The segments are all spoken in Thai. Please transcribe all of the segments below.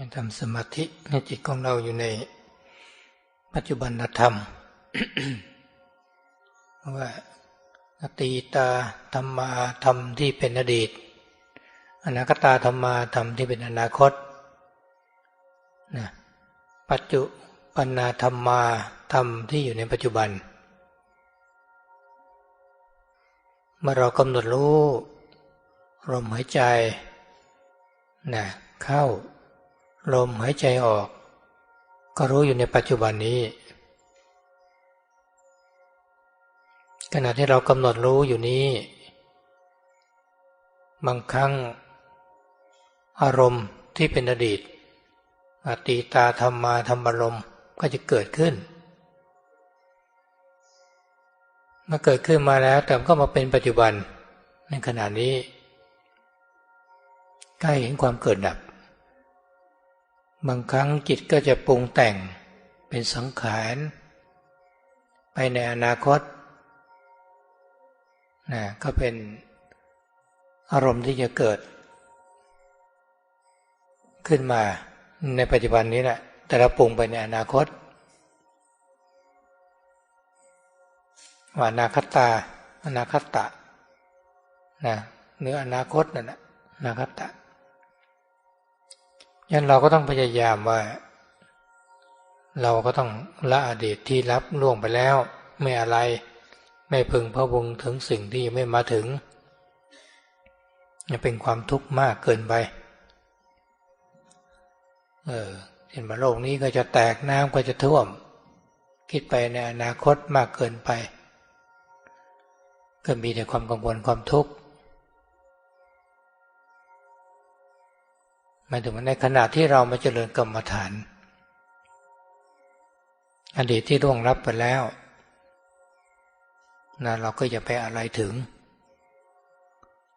ยังทำสมาธิให้จิตของเราอยู่ในปัจจุบันธรรมว่าอตีตาธรรมาธรรมที่เป็นอดีต อนาคตาธรรมาธรรมที่เป็นอนาคตนะปัจจุปันนาธรรมาธรรมที่อยู่ในปัจจุบัน เมื่อเรากำหนดรู้ลมหายใจนะเข้า ลมหายใจออก ก็รู้อยู่ในปัจจุบันนี้ ขณะที่เรากำหนดรู้อยู่นี้ บางครั้ง อารมณ์ที่เป็นอดีต อตีตาธรรมาธรรมารมก็จะเกิดขึ้นมื่อเกิดขึ้นมาแล้วแต่ก็มาเป็นปัจจุบันในขณะนี้ใกล้เห็นความเกิดดับ บางครั้งจิตก็จะปรุงแต่งเป็นสังขารไปในอนาคตนะก็เป็นอารมณ์ที่จะเกิด ขึ้นมาในปัจจุบันนี้แหละแต่เราปรุงไปในอนาคตว่านาคตาอนาคตะนะเนื้ออนาคตนั่นแหละนาคตะ ยันเราก็ต้องพยายามว่า เราก็ต้องละอดีตที่รับล่วงไปแล้ว ไม่อะไร ไม่พึงพะวงถึงสิ่งที่ยังไม่มาถึงจะเป็นความทุกข์มากเกินไป เออเห็นว่าโลกนี้ก็จะแตกน้ำก็จะท่วม คิดไปในอนาคตมากเกินไป ก็มีแต่ความกังวลความทุกข์ หมายถึงว่าในขณะที่เรามาเจริญกรรมฐาน อดีตที่ร่วงรับไปแล้วนะเราก็อย่าไปอะไรถึง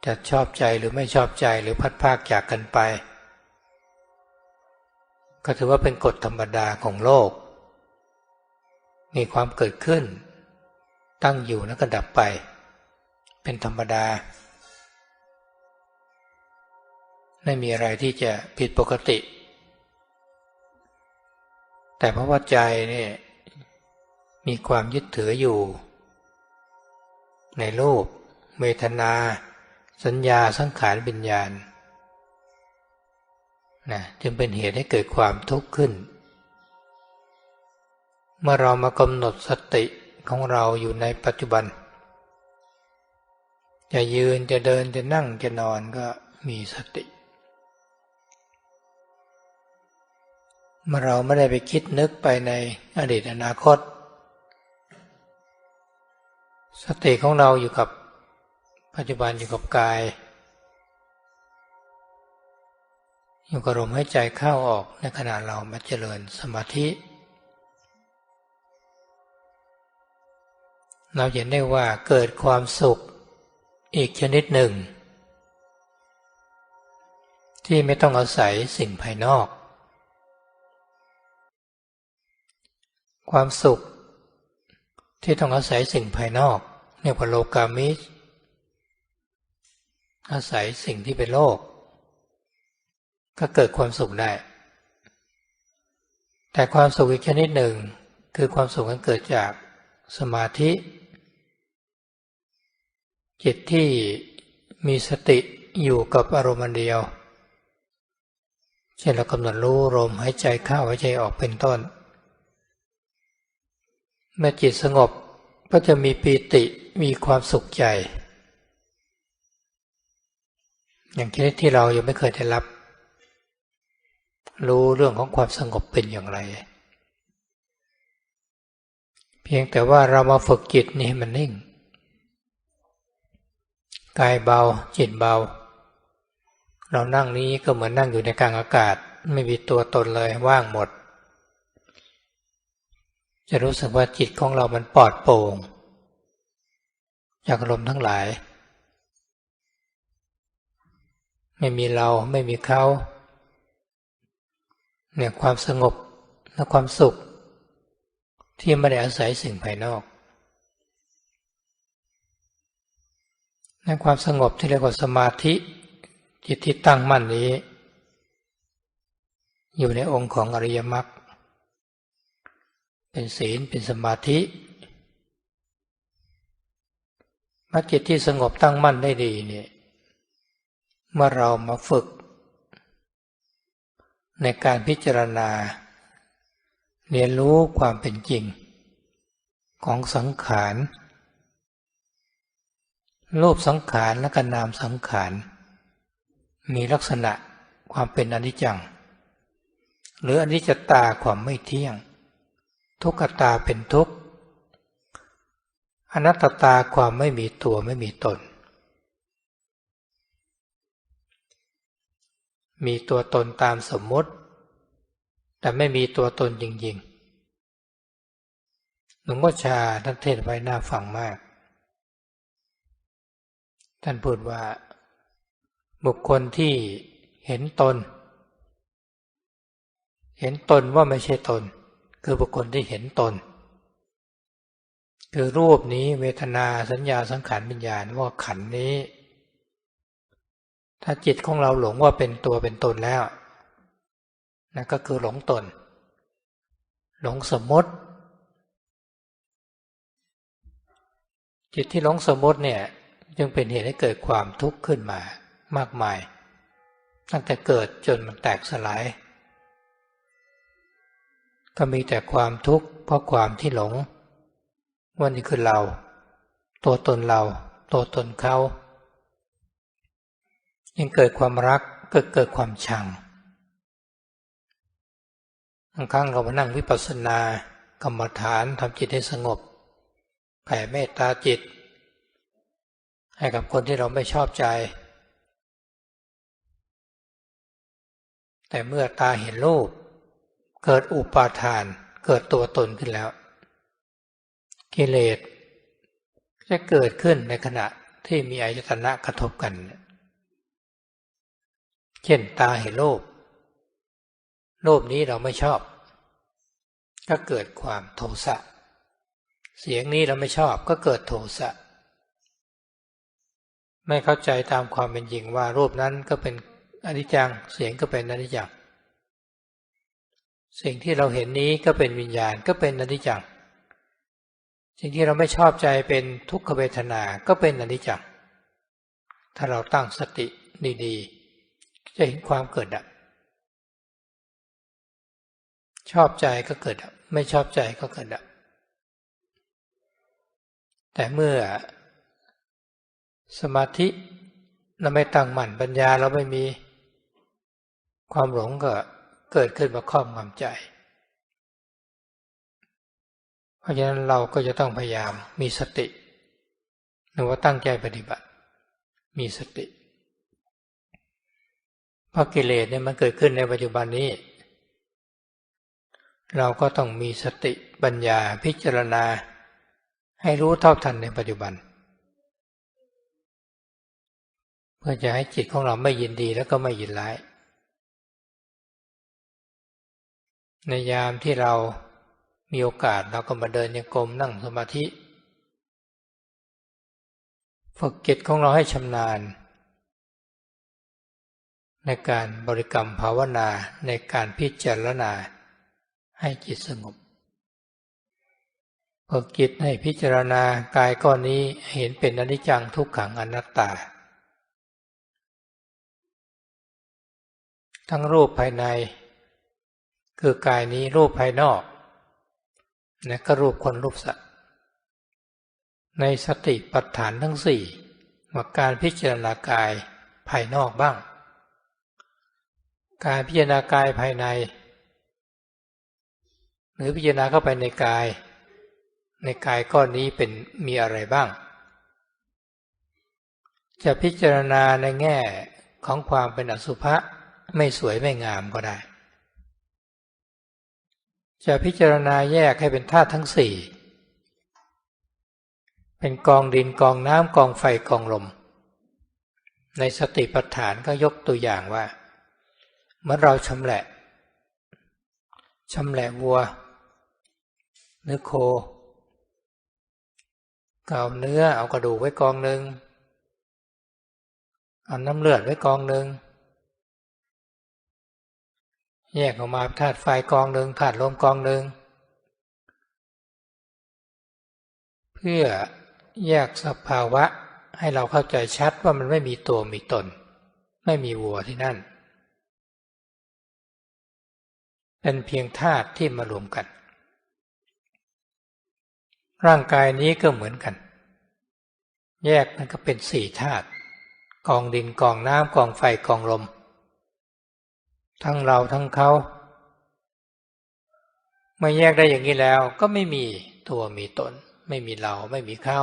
จะชอบใจหรือไม่ชอบใจหรือพัดภาคจากกันไป ก็ถือว่าเป็นกฎธรรมดาของโลก มีความเกิดขึ้น ตั้งอยู่แล้วก็ดับไป เป็นธรรมดา ไม่มีอะไรที่จะผิดปกติ แต่เพราะว่าใจนี่มีความยึดถืออยู่ ในรูปเวทนา สัญญาสังขารวิญญาณนะจึงเป็นเหตุให้เกิดความทุกข์ขึ้น เมื่อเรามากำหนดสติของเราอยู่ในปัจจุบัน จะยืนจะเดินจะนั่งจะนอนก็มีสติ เมื่อเราไม่ได้ไปคิดนึกไปในอดีตอนาคต สติของเราอยู่กับปัจจุบันอยู่กับกาย อยู่กับลมหายใจเข้าออกในขณะเรามาเจริญสมาธิ เราเห็นได้ว่าเกิดความสุขอีกชนิดหนึ่ง ที่ไม่ต้องอาศัยสิ่งภายนอก ความสุข ที่ต้องอาศัยสิ่งภายนอกเนี่ยพโลกามิอาศัยสิ่งที่เป็นโลก ก็เกิดความสุขได้ แต่ความสุขอีกชนิดหนึ่ง คือความสุขที่เกิดจากสมาธิ จิตที่มีสติอยู่กับอารมณ์เดียว เช่นเรากำหนดรู้ลมหายใจเข้าหายใจออกเป็นต้น เมื่อจิตสงบก็จะมีปีติมีความสุขใจ อย่างที่ที่เรายังไม่เคยได้รับ รู้เรื่องของความสงบเป็นอย่างไร เพียงแต่ว่าเรามาฝึกจิตนี่ให้มันนิ่ง กายเบาจิตเบา เรานั่งนี้ก็เหมือนนั่งอยู่ในกลางอากาศ ไม่มีตัวตนเลยว่างหมด จะรู้สึกว่าจิตของเรามันปลอดโปร่งจากลมณ์ทั้งหลาย ไม่มีเราไม่มีเขาเนี่ยความสงบและความสุข ที่ไม่ได้อาศัยสิ่งภายนอกในความสงบที่เรียกว่าสมาธิ จิตที่ตั้งมั่นนี้ อยู่ในองค์ของอริยมรรค เป็นศีลเป็นสมาธิมัจิตที่สงบตั้งมั่นได้ดีเนี่ยเมื่อเรามาฝึก ในการพิจารณา เรียนรู้ความเป็นจริง ของสังขารรูปสังขารและกนามสังขาร มีลักษณะความเป็นอนิจจัง หรืออนิจจตาความไม่เที่ยง ทุกขตาเป็นทุกข์อนัตตาความไม่มีตัวไม่มีตน มีตัวตนตามสมมติ แต่ไม่มีตัวตนจริงๆหลวงพ่อชาท่านเทศไว้น่าฟังมาก ท่านพูดว่า บุคคลที่เห็นตน เห็นตนว่าไม่ใช่ตน คือบุคคลที่เห็นตน คือรูปนี้เวทนาสัญญาสังขารวิญญาณว่าขันนี้ ถ้าจิตของเราหลงว่าเป็นตัวเป็นตนแล้วนั่นก็คือหลงตน หลงสมมติ จิตที่หลงสมมติเนี่ย จึงเป็นเหตุให้เกิดความทุกข์ขึ้นมามากมาย ตั้งแต่เกิดจนมันแตกสลาย ก็มีแต่ความทุกข์เพราะความที่หลงว่านี่คือเรา ตัวตนเรา ตัวตนเขายังเกิดความรักเกิดเกิดความชังบางครั้งเรามานั่งวิปัสสนากรรมฐานทำจิตให้สงบแผ่เมตตาจิต ให้กับคนที่เราไม่ชอบใจ แต่เมื่อตาเห็นรูป เกิดอุปาทานเกิดตัวตนขึ้นแล้ว กิเลสจะเกิดขึ้นในขณะที่มีอายตนะกระทบกัน เช่นตาเห็นโลภโลภนี้เราไม่ชอบ ก็เกิดความโทสะ เสียงนี้เราไม่ชอบก็เกิดโทสะ ไม่เข้าใจตามความเป็นจริงว่ารูปนั้นก็เป็นอนิจจัง เสียงก็เป็นอนิจจัง สิ่งที่เราเห็นนี้ก็เป็นวิญญาณก็เป็นอนิจจังสิ่งที่เราไม่ชอบใจเป็นทุกขเวทนาก็เป็นอนิจจ์ถ้าเราตั้งสติดีๆจะเห็นความเกิดดับ ชอบใจก็เกิดดับ ไม่ชอบใจก็เกิดดับ แต่เมื่อสมาธิเราไม่ตั้งมั่นปัญญาเราไม่มีความหลงก็ เกิดขึ้นมาครอบงำใจ เพราะฉะนั้นเราก็จะต้องพยายามมีสติ หรือว่าตั้งใจปฏิบัติ มีสติ เพราะกิเลสเนี่ยมันเกิดขึ้นในปัจจุบันนี้ เราก็ต้องมีสติปัญญาพิจารณา ให้รู้เท่าทันในปัจจุบันเพื่อจะให้จิตของเราไม่ยินดีแล้วก็ไม่ยินร้าย ในยามที่เรามีโอกาสเราก็มาเดินยังกรมนั่งสมาธิ ฝึกจิตของเราให้ชำนาญ ในการบริกรรมภาวนาในการพิจารณาให้จิตสงบฝึกจิตให้พิจารณากายก้อนนี้เห็นเป็นอนิจจังทุกขังอนัตตา ทั้งรูปภายใน คือกายนี้รูปภายนอกนะก็รูปคนรูปสัตว์ ในสติปัฏฐานทั้งสี่มาการพิจารณากายภายนอกบ้าง การพิจารณากายภายใน หรือพิจารณาเข้าไปในกาย ในกายก้อนนี้เป็นมีอะไรบ้าง จะพิจารณาในแง่ของความเป็นอสุภะไม่สวยไม่งามก็ได้ จะพิจารณาแยกให้เป็นธาตุทั้งสี่ เป็นกองดินกองน้ำกองไฟกองลม ในสติปัฏฐานก็ยกตัวอย่างว่า เมื่อเราชำแหละชำแหละวัวเนื้อโคก็เอาเนื้อเอากระดูกไว้กองหนึ่งเอาน้ำเลือดไว้กองหนึ่ง แยกออกมาธาตุไฟกองหนึ่งธาตุลมกองหนึ่งเพื่อแยกสภาวะให้เราเข้าใจชัดว่ามันไม่มีตัวมีตน ไม่มีวัวที่นั่น เป็นเพียงธาตุที่มารวมกัน ร่างกายนี้ก็เหมือนกัน แยกมันก็เป็นสี่ธาตุกองดินกองน้ำกองไฟกองลม ทั้งเราทั้งเขาเมื่อแยกได้อย่างนี้แล้วก็ไม่มีตัวมีตน ไม่มีเราไม่มีเขา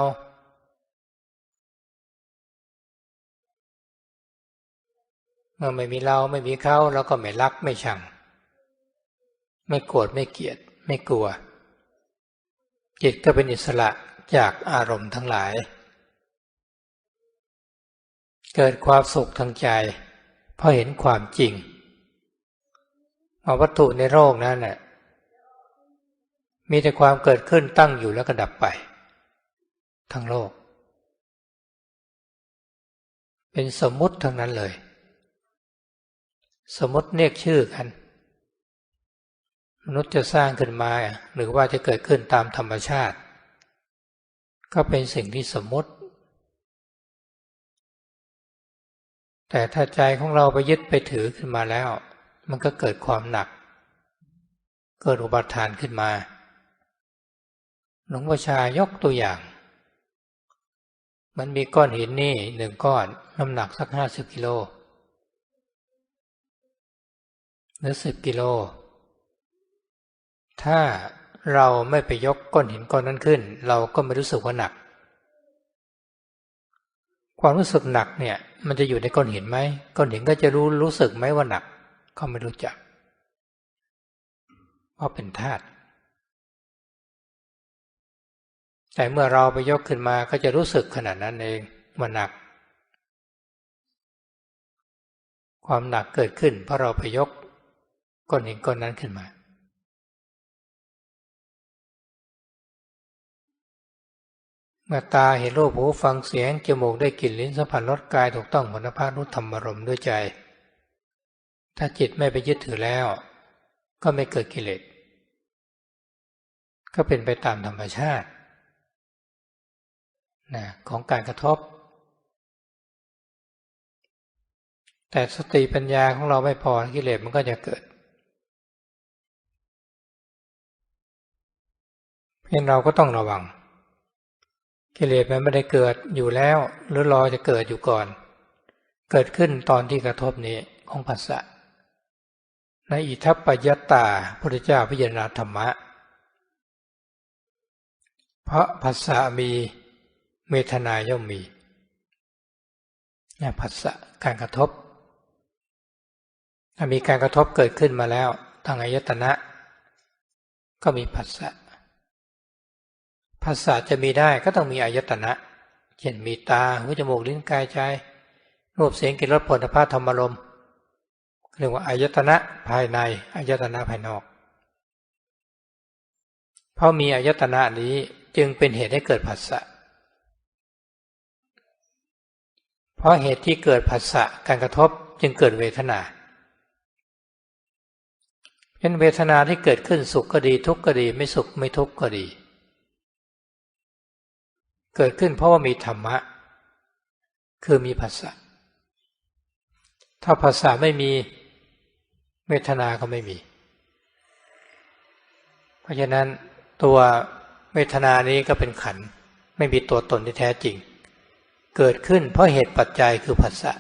เมื่อไม่มีเราไม่มีเขาเราก็ไม่รักไม่ชัง ไม่โกรธไม่เกลียด ไม่กลัว จิตก็เป็นอิสระจากอารมณ์ทั้งหลาย เกิดความสุขทางใจ เพราะเห็นความจริง ว่าวัตถุในโลกนั้นน่ะมีแต่ความเกิดขึ้นตั้งอยู่แล้วก็ดับไป ทั้งโลก เป็นสมมุติทั้งนั้นเลย สมมติเรียกชื่อกัน มนุษย์จะสร้างขึ้นมา หรือว่าจะเกิดขึ้นตามธรรมชาติ ก็เป็นสิ่งที่สมมติ แต่ถ้าใจของเราไปยึดไปถือขึ้นมาแล้ว มันก็เกิดความหนัก เกิดอุบัติฐานขึ้นมา หลวงพ่อชายกตัวอย่าง มันมีก้อนหินนี่หนึ่งก้อนน้ำหนักสักห้าสิบกิโลหรือสิบกิโล ถ้าเราไม่ไปยกก้อนหินก้อนนั้นขึ้น เราก็ไม่รู้สึกว่าหนัก ความรู้สึกหนักเนี่ย มันจะอยู่ในก้อนหินไหมก้อนหินก็จะรู้รู้สึกไหมว่าหนัก ก็ไม่รู้จักเพราเป็นธาตุแต่เมื่อเราไปยกขึ้นมาก็จะรู้สึกขนาดนั้นเองว่าหนัก ความหนักเกิดขึ้นเพราะเราไปยกก้อนหินก้อนนั้นขึ้นมา เมื่อตาเห็นรูปหูฟังเสียงจมูกได้กลิ่นลิ้นสัมผัสรสกายถูกต้องผลพานุธรรมรมด้วยใจ ถ้าจิตไม่ไปยึดถือแล้ว ก็ไม่เกิดกิเลส ก็เป็นไปตามธรรมชาตินะของการกระทบ แต่สติปัญญาของเราไม่พอกิเลสมันก็จะเกิดเพราะเราก็ต้องระวัง กิเลสมันไม่ได้เกิดอยู่แล้ว หรือรอจะเกิดอยู่ก่อน เกิดขึ้นตอนที่กระทบนี้ของภาษะ ในอิทัปปยตาพุทธเจ้าพิจารณาธรรมะ เพราะภาษามีเมตนาย่อมมีเนี่ยภาษะการกระทบ ถ้ามีการกระทบเกิดขึ้นมาแล้วทางอายตนะ ก็มีภาษะภาษาจะมีได้ก็ต้องมีอายตนะเช่นมีตาหูจมูกลิ้นกายใจรูปเสียงกลิ่นรสผลิภัณฑ์ธรรมลม เรียกว่าอายตนะภายในอายตนะภายนอก เพราะมีอายตนะนี้จึงเป็นเหตุให้เกิดผัสสะ เพราะเหตุที่เกิดผัสสะการกระทบจึงเกิดเวทนาเป็นเวทนาที่เกิดขึ้นสุขก็ดี ทุกข์ก็ดีไม่สุขไม่ทุกข์ก็ดี เกิดขึ้นเพราะว่ามีธรรมะ คือมีภาษาถ้าภาษาไม่มี เวทนาก็ไม่มี เพราะฉะนั้นตัวเวทนานี้ก็เป็นขันไม่มีตัวตนที่แท้จริง เกิดขึ้นเพราะเหตุปัจจัยคือภาษา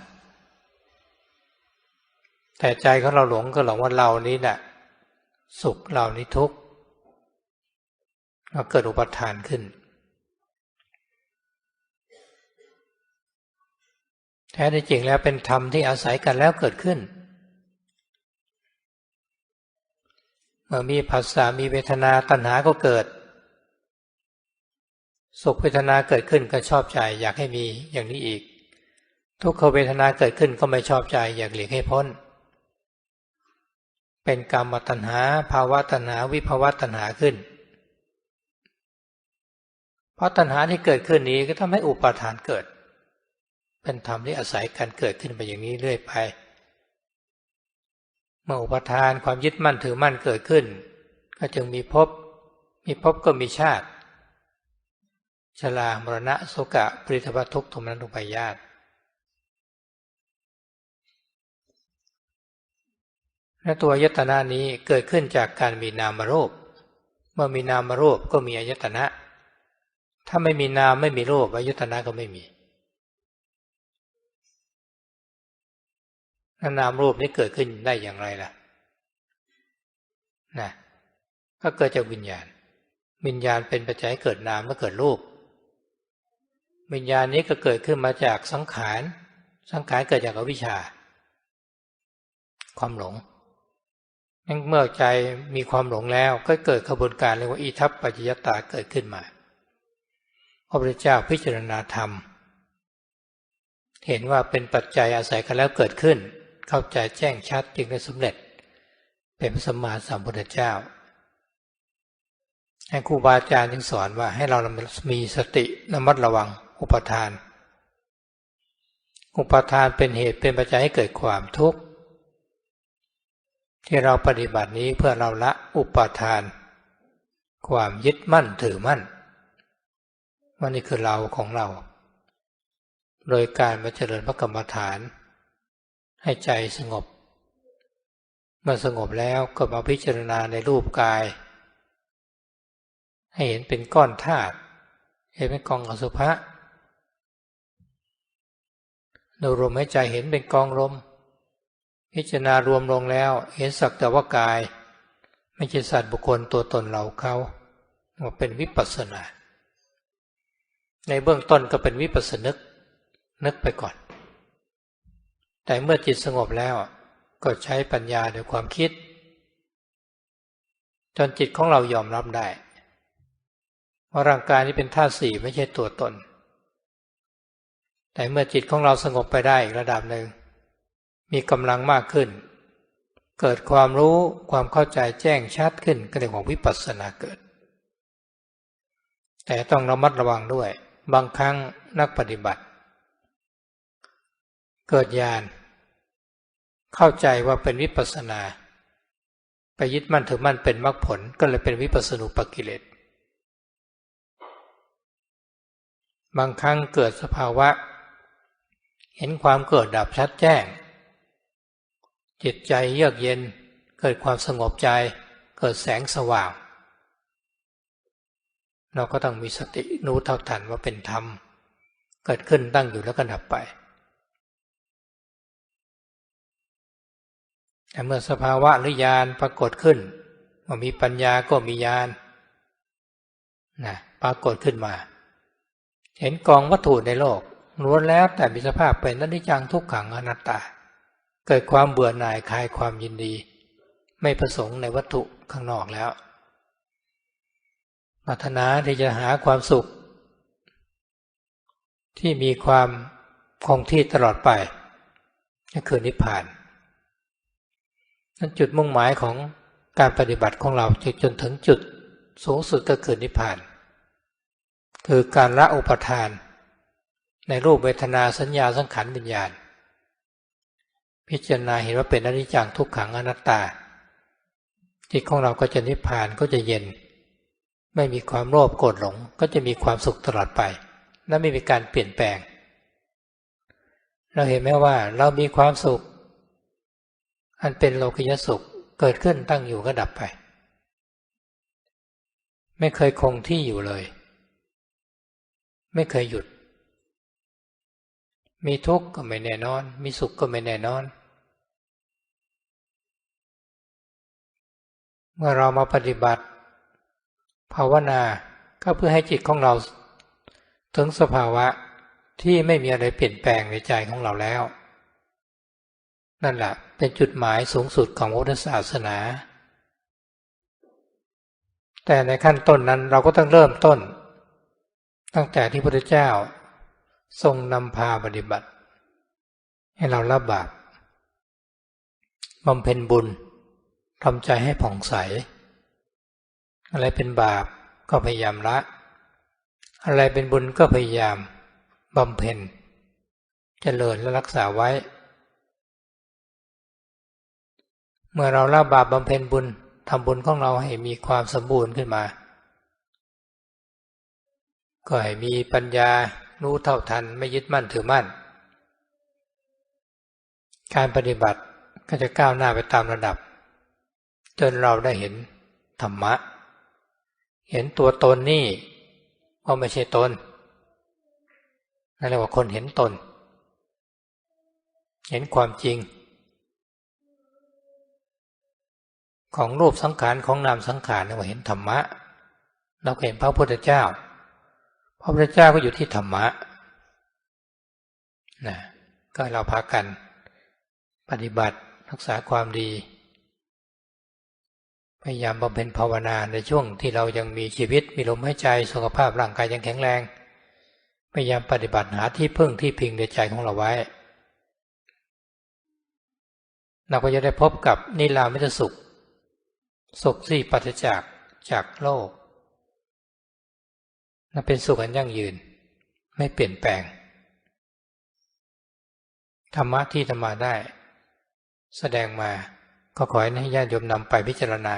แต่ใจของเราหลงก็หลงว่าเรานี้นะ่ะสุขเรานี้ทุกข์เราเกิดอุปทานขึ้น แท้จริงแล้วเป็นธรรมที่อาศัยกันแล้วเกิดขึ้น เมื่อมีภาษามีเวทนาตัณหาก็เกิด สุขเวทนาเกิดขึ้นก็ชอบใจ อยากให้มีอย่างนี้อีก ทุกขเวทนาเกิดขึ้นก็ไม่ชอบใจอยากหลีกให้พ้น เป็นกรรมตัณหา ภาวะตัณหา วิภาวะตัณหาขึ้น เพราะตัณหาที่เกิดขึ้นนี้ก็ทำให้อุปาทานเกิด เป็นธรรมที่อาศัยการเกิดขึ้นไปอย่างนี้เรื่อยไป เมื่ออุปทานความยึดมั่นถือมั่นเกิดขึ้น ก็จึงมีภพมีภพก็มีชาติ ชรามรณะโสกะปริทวทุกขทุมนันทุปายาตและตัวยตนานี้เกิดขึ้นจากการมีนามรูป เมื่อมีนามรูปก็มีอายตนะ ถ้าไม่มีนามไม่มีรูปอายตนะก็ไม่มี นามรูปนี้เกิดขึ้นได้อย่างไรล่ะนะก็เกิดจากวิญญาณ วิญญาณเป็นปัจจัยเกิดนามและเกิดรูป วิญญาณนี้ก็เกิดขึ้นมาจากสังขาร สังขารเกิดจากอวิชชา ความหลงเมื่อใจมีความหลงแล้วก็เกิดขบวนการเรียกว่าอิทัปปัจจยตาเกิดขึ้นมาพระพุทธเจ้าพิจารณาธรรม เห็นว่าเป็นปัจจัยอาศัยกันแล้วเกิดขึ้น เข้าใจแจ้งชัดจึงได้สำเร็จ เป็นสมมาสัมพุทธเจ้าให้ครูบาอาจารย์จึงสอนว่าให้เรามีสติระมัดระวังอุปทาน อุปทานเป็นเหตุเป็นปัจจัยให้เกิดความทุกข์ ที่เราปฏิบัตินี้เพื่อเราละอุปทาน ความยึดมั่นถือมั่นว่านี่คือเราของเรา โดยการมาเจริญพระกรรมฐาน ให้ใจสงบ เมื่อสงบแล้วก็มาพิจารณาในรูปกาย ให้เห็นเป็นก้อนธาตุเห็นเป็นกองอสุภะดูลมหายใจเห็นเป็นกองลม พิจารณารวมลงแล้ว เห็นสักแต่ว่ากาย ไม่ใช่สัตว์บุคคลตัวตนเราเขาว่าเป็นวิปัสสนา ในเบื้องต้นก็เป็นวิปัสสนึกนึกไปก่อน แต่เมื่อจิตสงบแล้วก็ใช้ปัญญาโดยความคิด จนจิตของเรายอมรับได้ว่าร่างกายนี้เป็นธาตุสี่ไม่ใช่ตัวตน แต่เมื่อจิตของเราสงบไปได้อีกระดับหนึ่ง มีกำลังมากขึ้น เกิดความรู้ความเข้าใจแจ้งชัดขึ้นก็เรียกว่าวิปัสสนาเกิด แต่ต้องระมัดระวังด้วย บางครั้งนักปฏิบัติ เกิดญาณเข้าใจว่าเป็นวิปัสนา ไปยึดมั่นถือมั่นเป็นมรรคผลก็เลยเป็นวิปัสสนุปกิเลสบางครั้งเกิดสภาวะ เห็นความเกิดดับชัดแจ้ง จิตใจเยือกเย็นเกิดความสงบใจ เกิดแสงสว่าง เราก็ต้องมีสติรู้เท่าทันว่าเป็นธรรม เกิดขึ้นตั้งอยู่แล้วก็ดับไป เมื่อสภาวะหรือญาณปรากฏขึ้นว่ามีปัญญาก็มีญาณนะปรากฏขึ้นมา เห็นกองวัตถุในโลกล้วนแล้วแต่มีสภาพเป็นอนิจจังทุกขังอนัตตา เกิดความเบื่อหน่ายคลายความยินดี ไม่ประสงค์ในวัตถุข้างนอกแล้วปรารถนาที่จะหาความสุข ที่มีความคงที่ตลอดไปก็คือนิพพาน นั่นจุดมุ่งหมายของการปฏิบัติของเราจนถึงจุดสูงสุดก็คือนิพพาน คือการละอุปทาน ในรูปเวทนาสัญญาสังขารวิญญาณ พิจารณาเห็นว่าเป็นอนิจจังทุกขังอนัตตา จิตของเราก็จะนิพพานก็จะเย็น ไม่มีความโลภโกรธหลงก็จะมีความสุขตลอดไป และไม่มีการเปลี่ยนแปลง เราเห็นไหมว่าเรามีความสุข อันเป็นโลกิยสุขเกิดขึ้นตั้งอยู่ก็ดับไป ไม่เคยคงที่อยู่เลย ไม่เคยหยุด มีทุกข์ก็ไม่แน่นอน มีสุขก็ไม่แน่นอน เมื่อเรามาปฏิบัติ ภาวนาก็เพื่อให้จิตของเรา ถึงสภาวะที่ไม่มีอะไรเปลี่ยนแปลงในใจของเราแล้ว นั่นแหละเป็นจุดหมายสูงสุดของพุทธศาสนา แต่ในขั้นต้นนั้นเราก็ต้องเริ่มต้น ตั้งแต่ที่พระพุทธเจ้า ทรงนำพาปฏิบัติ ให้เราละบาปบำเพ็ญบุญทำใจให้ผ่องใส อะไรเป็นบาปก็พยายามละ อะไรเป็นบุญก็พยายามบำเพ็ญเจริญและรักษาไว้ เมื่อเราละบาปบำเพ็ญบุญทำบุญของเราให้มีความสมบูรณ์ขึ้นมา ก็ให้มีปัญญารู้เท่าทันไม่ยึดมั่นถือมั่น การปฏิบัติก็จะก้าวหน้าไปตามระดับ จนเราได้เห็นธรรมะ เห็นตัวตนนี่ว่าไม่ใช่ตนนั่นเรียกว่าคนเห็นตน เห็นความจริง ของรูปสังขารของนามสังขารเราเห็นธรรมะ เราเห็นพระพุทธเจ้า พระพุทธเจ้าก็อยู่ที่ธรรมะนะก็เราพากัน ปฏิบัติรักษาความดี พยายามบำเพ็ญภาวนาในช่วงที่เรายังมีชีวิตมีลมหายใจสุขภาพร่างกายยังแข็งแรง พยายามปฏิบัติหาที่พึ่งที่พิงในใจของเราไว้เราก็จะได้พบกับนิรามิตสุข สุขที่ปัจจากจากโลกนั่นเป็นสุขอันยั่งยืน ไม่เปลี่ยนแปลง ธรรมะที่ธรรมาได้ แสดงมาก็ขอให้ญาติโยมนำไปพิจารณา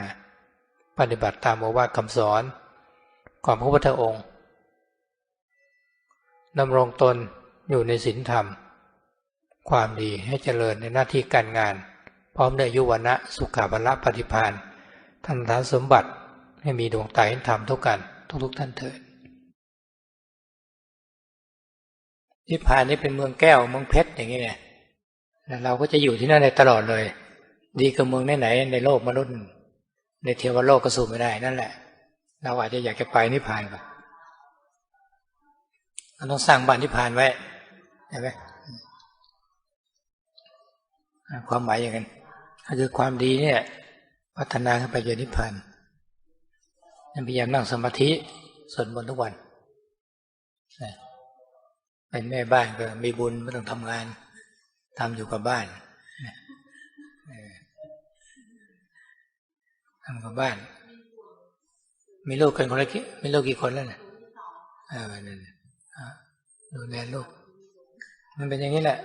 ปฏิบัติตามโอวาทคำสอนของพระพุทธองค์ดำรงตนอยู่ในศีลธรรม ความดีให้เจริญในหน้าที่การงาน พร้อมด้วยยุวนะสุขาบละปฏิพานธ ท่านฐานสมบัติให้มีดวงตาเห็นธรรมทุกกันทุกๆท่านเถิดนิพพานนี่เป็นเมืองแก้วเมืองเพชรอย่างนี้ไงเราก็จะอยู่ที่นั่นในตลอดเลย ดีกับเมืองไหนๆในโลกมนุษย์ ในเทวโลกก็สู้ไม่ได้นั่นแหละ เราอาจจะอยากจะไปนิพพานก่อนเราต้องสร้างบ้านนิพพานไว้ใช่ไหมความหมายอย่างนั้นคือความดีเนี่ย พัฒนาขึ้นไปจนนิพพานพยายามนั่งสมาธิสวดมนต์ทุกวันเป็นแม่บ้านก็มีบุญไม่ต้องทำงานทำอยู่กับบ้านทำกับบ้าน มีลูกกันคนละกี่มีลูกกี่คนแล้วนี่ยเออนั่นดูแลลูก มันเป็นอย่างนี้แหละ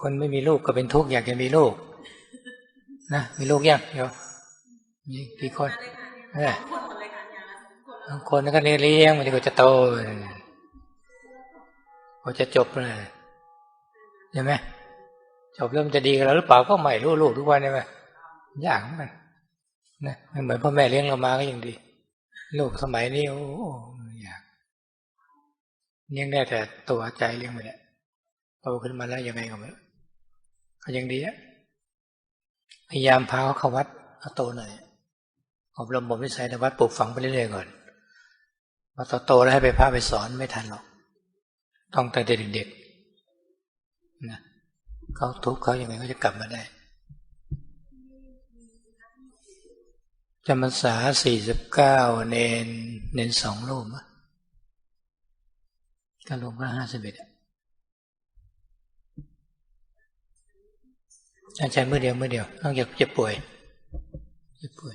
คนไม่มีลูกก็เป็นทุกข์อยากจะมีลูก นะมีลูกยังเดี๋ยวมีกี่คนเนี่ยบางคนก็เลี้ยงมันก็จะโตพอจะจบเลยใช่ไหมจบเริ่มจะดีกันแล้วหรือเปล่าก็ใหม่รู้ลูกทุกวันใช่ไหมยากมันนะเหมือนพ่อแม่เลี้ยงเรามาก็ยังดี ลูกสมัยนี้โอ้ยากเลี้ยงได้แต่ตัวใจเลี้ยงไม่ได้โตขึ้นมาแล้วยังไงก็ไม่ก็ยังดีอะ พยายามพาเขาเข้าวัดเอาโตหน่อยอบรมบ่มวิสัยในวัดปลูกฝังไปเรื่อยๆก่อนพอโตแล้วให้ไปพาไปสอนไม่ทันหรอก ต้องตั้งแต่เด็กๆนะเขาทุกข์เขาอย่างไรเขาจะกลับมาได้จำพรรษาสี่สิบเก้าเนนเนนสองรูปก็รวมก็ห้าสิบเอ็ดอาจารย์เมื่อเดียวเมื่อเดียวต้องอยากเจ็บป่วยเจ็บป่วย